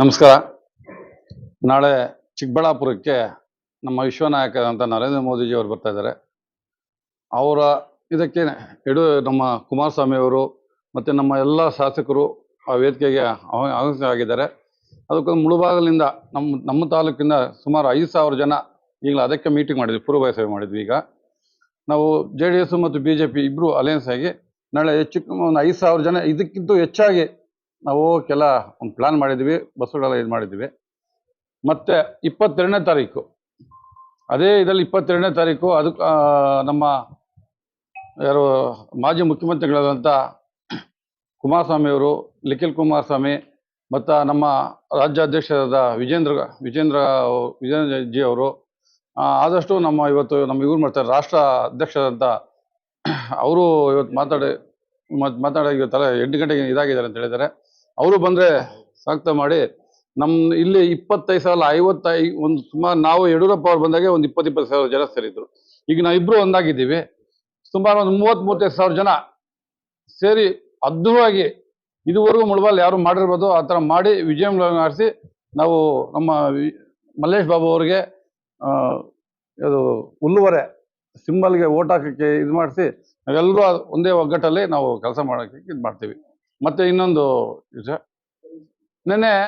ನಮಸ್ಕಾರ. ನಾಳೆ ಚಿಕ್ಕಬಳ್ಳಾಪುರಕ್ಕೆ ನಮ್ಮ ವಿಶ್ವನಾಯಕರಂತ ನರೇಂದ್ರ ಮೋದಿಜಿ ಅವರು ಬರ್ತಾ ಇದ್ದಾರೆ. ಅವರ ಇದಕ್ಕೆ ಎಡು ನಮ್ಮ ಕುಮಾರಸ್ವಾಮಿ ಅವರು ಮತ್ತು ನಮ್ಮ ಎಲ್ಲ ಶಾಸಕರು ಆ ವೇದಿಕೆಗೆ ಆಗಿದ್ದಾರೆ ಅದಕ್ಕೊಂದು ಮುಳುಬಾಗಲಿಂದ ನಮ್ಮ ನಮ್ಮ ತಾಲೂಕಿಂದ ಸುಮಾರು ಐದು ಸಾವಿರ ಜನ ಈಗ ಅದಕ್ಕೆ ಮೀಟಿಂಗ್ ಮಾಡಿದ್ವಿ ಪೂರ್ವ ಸೇವೆ ಮಾಡಿದ್ವಿ ಈಗ. ನಾವು ಜೆ ಮತ್ತು ಬಿ ಜೆ ಪಿ ಇಬ್ಬರು ಅಲಯನ್ಸ್ ಆಗಿ ನಾಳೆ ಹೆಚ್ಚು ಒಂದು ಐದು ಸಾವಿರ ಜನ ಇದಕ್ಕಿಂತ ಹೆಚ್ಚಾಗಿ ನಾವು ಕೆಲ ಒಂದು ಪ್ಲಾನ್ ಮಾಡಿದ್ವಿ, ಬಸ್ಸುಗಳೆಲ್ಲ ಇದು ಮಾಡಿದ್ವಿ. ಮತ್ತೆ ಇಪ್ಪತ್ತೆರಡನೇ ತಾರೀಕು. ಅದೇ ಇದರಲ್ಲಿ ಇಪ್ಪತ್ತೆರಡನೇ ತಾರೀಕು ಅದಕ್ಕೆ ನಮ್ಮ ಯಾರು ಮಾಜಿ ಮುಖ್ಯಮಂತ್ರಿಗಳಾದಂಥ ಕುಮಾರಸ್ವಾಮಿ ಅವರು, ನಿಖಿಲ್ ಕುಮಾರಸ್ವಾಮಿ, ಮತ್ತು ನಮ್ಮ ರಾಜ್ಯಾಧ್ಯಕ್ಷರಾದ ವಿಜೇಂದ್ರ ವಿಜೇಂದ್ರ ವಿಜೇಂದ್ರ ಜಿ ಅವರು ಆದಷ್ಟು ನಮ್ಮ ಇವತ್ತು ನಮ್ಮ ಇವ್ರು ಮಾಡ್ತಾರೆ, ರಾಷ್ಟ್ರ ಅಧ್ಯಕ್ಷರಂಥ ಅವರು ಇವತ್ತು ಮಾತಾಡಿ ಮಾತಾಡಿ ಇವತ್ತೆಲ್ಲ ಎಂಟು ಗಂಟೆಗೆ ಇದಾಗಿದ್ದಾರೆ ಅಂತ ಹೇಳಿದ್ದಾರೆ. ಅವರು ಬಂದರೆ ಸಾಕ್ತ ಮಾಡಿ ನಮ್ಮ ಇಲ್ಲಿ ಇಪ್ಪತ್ತೈದು ಸಾವಿರ ಐವತ್ತೈ ಒಂದು ಸುಮಾರು ನಾವು ಯಡಿಯೂರಪ್ಪ ಅವ್ರು ಬಂದಾಗ ಒಂದು ಇಪ್ಪತ್ತು ಇಪ್ಪತ್ತು ಸಾವಿರ ಜನ ಸೇರಿದ್ರು. ಈಗ ನಾವಿಬ್ರು ಒಂದಾಗಿದ್ದೀವಿ. ಸುಮಾರು ಒಂದು ಮೂವತ್ತ್ ಮೂವತ್ತೈದು ಸಾವಿರ ಜನ ಸೇರಿ ಅದ್ಭುತವಾಗಿ ಇದುವರೆಗೂ ಮುಳುಬಾಲ್ ಯಾರು ಮಾಡಿರ್ಬೋದು, ಆ ಥರ ಮಾಡಿ ವಿಜಯ ಆರಿಸಿ ನಾವು ನಮ್ಮ ಮಲ್ಲೇಶ್ ಬಾಬು ಅವರಿಗೆ ಇದು ಹುಲ್ಲುವರೆ ಸಿಂಬಲ್ಗೆ ಓಟ್ ಹಾಕಕ್ಕೆ ಇದು ಮಾಡಿಸಿ ನಾವೆಲ್ಲರೂ ಒಂದೇ ಒಗ್ಗಟ್ಟಲ್ಲಿ ನಾವು ಕೆಲಸ ಮಾಡೋಕ್ಕೆ ಇದು ಮಾಡ್ತೀವಿ ಮತ್ತೆ ಇನ್ನೊಂದು ನೆನ್ನೆ